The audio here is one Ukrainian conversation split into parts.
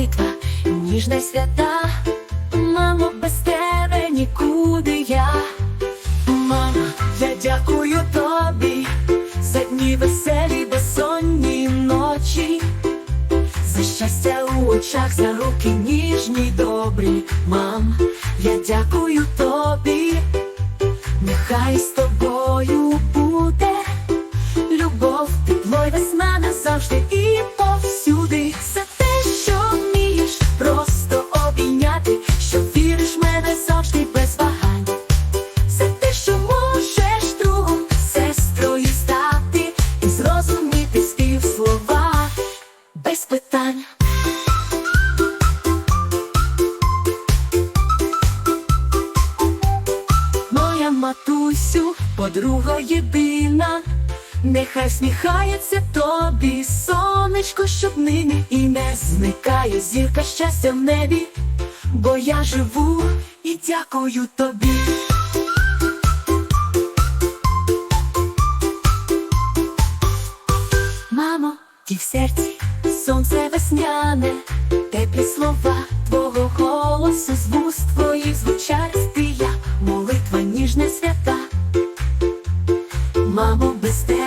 молитва, ніжна свята. Мамо, без тебе нікуди я. Мама, я дякую тобі за дні веселі, безсонні ночі. За щастя у очах, за руки ніжні, добрі, мам, я дякую тобі, нехай з тобою буде любов, тепло й весна назавжди і питань. Моя матусю, подруга єдина, нехай сміхається тобі, сонечко, щоб нині і не зникає зірка щастя в небі, бо я живу і дякую тобі. Мамо, ті в серці, сонце весняне, теплі слова твого голосу з вуст твоїх звучать стия, молитва ніжне свята, мамо, без тебе.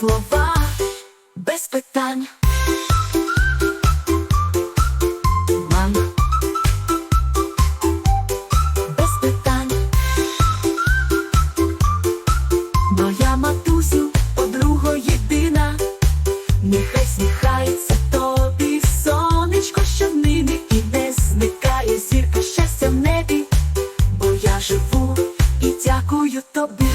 слова без питань. Без питань. Моя матусю подруга єдина, нехай сміхається тобі сонечко, що нині і не зникає зірка щастя в небі, бо я живу і дякую тобі.